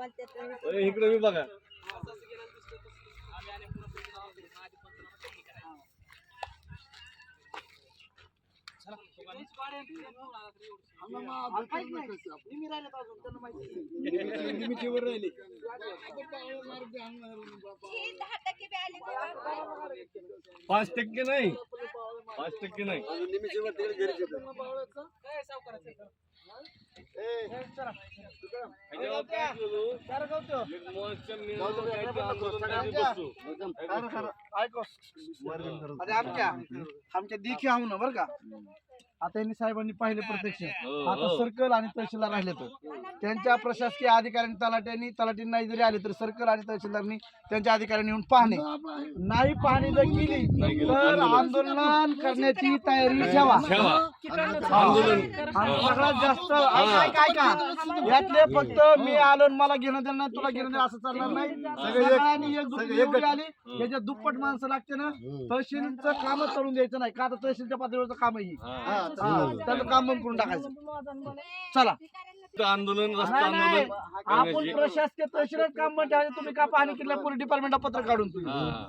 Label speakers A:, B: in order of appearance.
A: अरे, इकडे मी बघा. पाच टक्के नाही. पाच टक्के नाही.
B: आमच्या आमच्या देखी आहो ना बरं का? आता यांनी साहेबांनी पाहिले प्रत्यक्ष.
A: हो,
B: आता
A: हो.
B: सर्कल आणि तहसीलदार राहिले तर. त्यांच्या प्रशासकीय अधिकाऱ्यांनी तलाट्यांनी तलाठी नाही जरी आले तर सर्कल आणि तहसीलदारनी त्यांच्या अधिकाऱ्यांनी येऊन पाहणे. नाही पाहणी जर केली तर आंदोलन करण्याची तयारी ठेवा. सगळ्यात जास्त ऐका, ऐका. यातले फक्त मी आलो आणि मला घेणं देणं नाही, तुला घेणं असं चालणार नाही. सगळ्यांनी एक आली याच्यात दुप्पट माणसं लागते ना तहसीलचं काम करून द्यायचं नाही. का आता तहसीलच्या पातळीवरचं काम आहे ही.
A: हा.
B: हा, त्याचं काम बंद करून टाकायचं. चला.
A: आंदोलन रस्ता
B: नाही, नाही.
A: आंदोलन
B: आपण प्रशासकीय तहसीलच काम म्हणते तुम्ही का पाहणी केलं पोलीस डिपार्टमेंटला पत्र काढून तुम्ही.
A: हा.